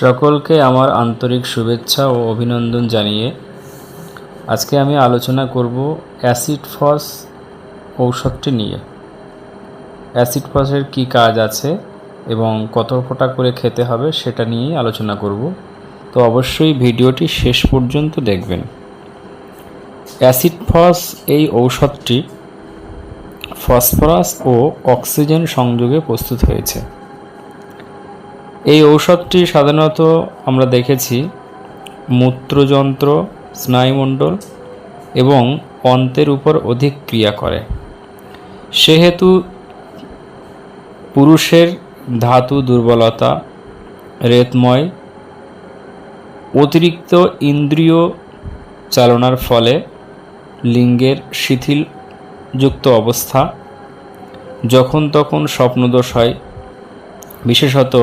সকলকে আমার আন্তরিক শুভেচ্ছা ও অভিনন্দন জানিয়ে আজকে আমি আলোচনা করব অ্যাসিড ফস ঔষধটি নিয়ে। অ্যাসিড ফসের কী কাজ আছে এবং কত ফোঁটা করে খেতে হবে সেটা নিয়েই আলোচনা করব। তো অবশ্যই ভিডিওটি শেষ পর্যন্ত দেখবেন। অ্যাসিড ফস এই ঔষধটি ফসফরাস ও অক্সিজেন সংযোগে প্রস্তুত হয়েছে। এই ঔষধটি সাধারণত আমরা দেখেছি মূত্রযন্ত্র, স্নায়ুমণ্ডল এবং অন্তের উপর অধিক ক্রিয়া করে। সেহেতু পুরুষের ধাতু দুর্বলতা, রেতময়, অতিরিক্ত ইন্দ্রিয় চালনার ফলে লিঙ্গের শিথিলযুক্ত অবস্থা যখন তখন স্বপ্নদোষ হয়। বিশেষত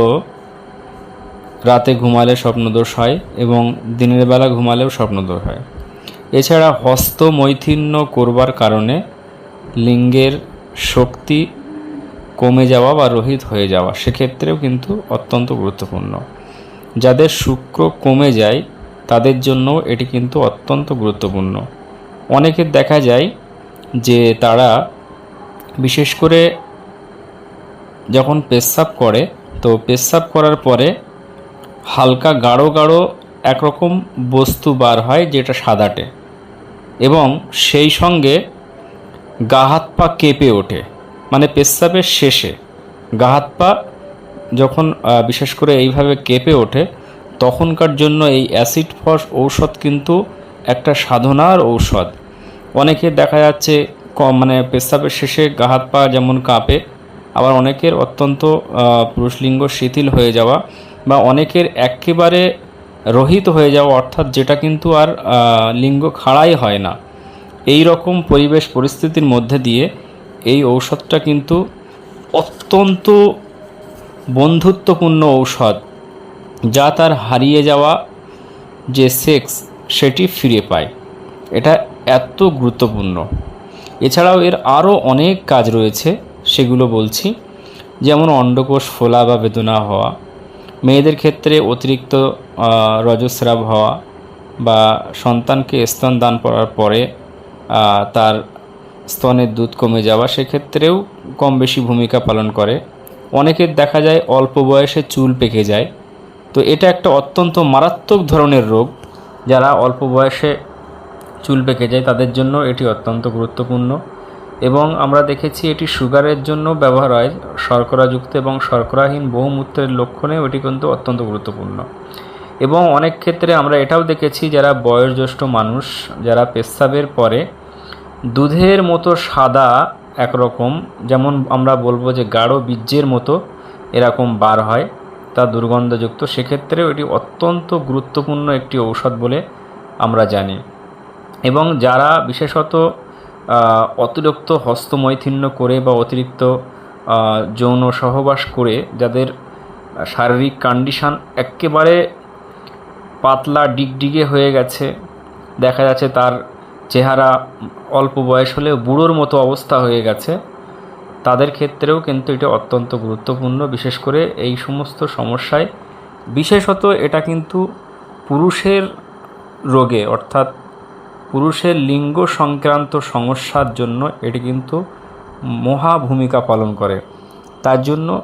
রাতে ঘুমালে স্বপ্নদোষ হয় এবং দিনের বেলা ঘুমালেও স্বপ্নদোষ হয়। এছাড়া হস্ত মৈথিন্য করবার কারণে লিঙ্গের শক্তি কমে যাওয়া বা রহিত হয়ে যাওয়া সেক্ষেত্রেও কিন্তু অত্যন্ত গুরুত্বপূর্ণ। যাদের শুক্র কমে যায়, তাদের জন্য এটি কিন্তু অত্যন্ত গুরুত্বপূর্ণ। অনেকের দেখা যায় যে তারা বিশেষ করে যখন পেশাব করে, তো পেশাব করার পরে হালকা গাঢ় গাঢ় একরকম বস্তু বার হয় যেটা সাদাটে। এবং সেই সঙ্গে গা হাত পা কেঁপে ওঠে। মানে পেশাবের শেষে গা হাত পা যখন বিশেষ করে এইভাবে কেঁপে ওঠে, তখনকার জন্য এই অ্যাসিড ফস ঔষধ কিন্তু একটা সাধনার ঔষধ। অনেকে দেখা যাচ্ছে কম মানে পেশাবের শেষে গা হাত পা যেমন কাঁপে, আবার অনেকের অত্যন্ত পুরুষলিঙ্গ শিথিল হয়ে যাওয়া বা অনেকের একেবারে রহিত হয়ে যাওয়া অর্থাৎ যেটা কিন্তু আর লিঙ্গ খাড়াই হয় না। এই রকম পরিবেশ পরিস্থিতির মধ্যে দিয়ে এই ঔষধটা কিন্তু অত্যন্ত বন্ধুত্বপূর্ণ ঔষধ, যা তার হারিয়ে যাওয়া যে সেক্স, সেটি ফিরে পায়। এটা এত গুরুত্বপূর্ণ। এছাড়াও এর আরও অনেক কাজ রয়েছে, সেগুলো বলছি। যেমন অন্ডকোষ, ফোলা বা বেদনা হওয়া মেয়েদের ক্ষেত্রে অতিরিক্ত রজস্রাব হওয়া বা সন্তানকে স্তন দান করার পরে তার স্তনের দুধ কমে যাওয়া সেক্ষেত্রেও কম বেশি ভূমিকা পালন করে। অনেকের দেখা যায় অল্প বয়সে চুল পেকে যায়। তো এটা একটা অত্যন্ত মারাত্মক ধরনের রোগ। যারা অল্প বয়সে চুল পেকে যায়, তাদের জন্য এটি অত্যন্ত গুরুত্বপূর্ণ। এবং আমরা দেখেছি এটি সুগারের জন্য ব্যবহার হয়। শর্করাযুক্ত এবং শর্করাহীন বহুমূত্রের লক্ষণে এটি কিন্তু অত্যন্ত গুরুত্বপূর্ণ। এবং অনেক ক্ষেত্রে আমরা এটাও দেখেছি যারা বয়োজ্যেষ্ঠ মানুষ, যারা পেশাবের পরে দুধের মতো সাদা একরকম, যেমন আমরা বলব যে গাঢ় বীর্যের মতো এরকম বার হয়, তা দুর্গন্ধযুক্ত, সেক্ষেত্রেও এটি অত্যন্ত গুরুত্বপূর্ণ একটি ঔষধ বলে আমরা জানি। এবং যারা বিশেষত অতিরিক্ত হস্তমৈথিন্য করে বা অতিরিক্ত যৌন সহবাস করে যাদের শারীরিক কন্ডিশন একেবারে পাতলা ডিগডিগে হয়ে গেছে, দেখা যাচ্ছে তার চেহারা অল্প বয়স হলেও বুড়োর মতো অবস্থা হয়ে গেছে, তাদের ক্ষেত্রেও কিন্তু এটা অত্যন্ত গুরুত্বপূর্ণ। বিশেষ করে এই সমস্ত সমস্যায়, বিশেষত এটা কিন্তু পুরুষের রোগে, অর্থাৎ পুরুষের লিঙ্গ সংক্রান্ত সমস্যার জন্য এটি কিন্তু মহা ভূমিকা পালন করে। তার জন্য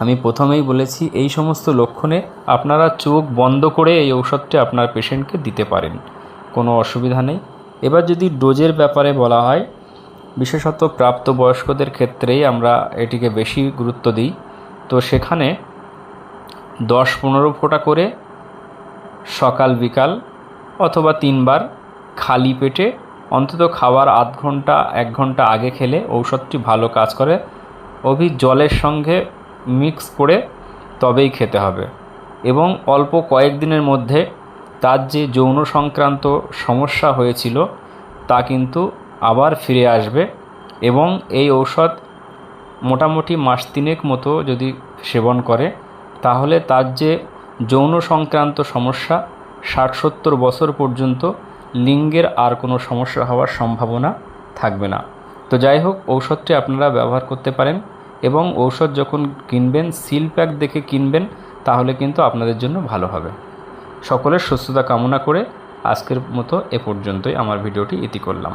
আমি প্রথমেই বলেছি, এই সমস্ত লক্ষণে আপনারা চোখ বন্ধ করে এই ঔষধটি আপনার পেশেন্টকে দিতে পারেন। কোনো অসুবিধা নেই। এবার যদি ডোজের ব্যাপারে বলা হয়, বিশেষত প্রাপ্তবয়স্কদের ক্ষেত্রেই আমরা এটিকে বেশি গুরুত্ব দিই। তো সেখানে দশ পনেরো ফোঁটা করে সকাল বিকাল অথবা তিনবার খালি পেটে, অন্তত খাওয়ার আধ ঘণ্টা, এক ঘণ্টা আগে খেলে ঔষধটি ভালো কাজ করে। অভি জলের সঙ্গে মিক্স করে তবেই খেতে হবে। এবং অল্প কয়েকদিনের মধ্যে তার যে যৌন সংক্রান্ত সমস্যা হয়েছিল, তা কিন্তু আবার ফিরে আসবে এবং এই ঔষধ মোটামুটি মাস তিনেক মতো যদি সেবন করে, তাহলে তার যে যৌন সংক্রান্ত সমস্যা, ষাট সত্তর বছর পর্যন্ত লিঙ্গের আর কোনো সমস্যা হওয়ার সম্ভাবনা থাকবে না। তো যাই হোক, ঔষধটি আপনারা ব্যবহার করতে পারেন এবং ঔষধ যখন কিনবেন সিল প্যাক দেখে কিনবেন, তাহলে কিন্তু আপনাদের জন্য ভালো হবে। সকলের সুস্থতা কামনা করে আজকের মতো এ পর্যন্তই। আমার ভিডিওটি ইতি করলাম।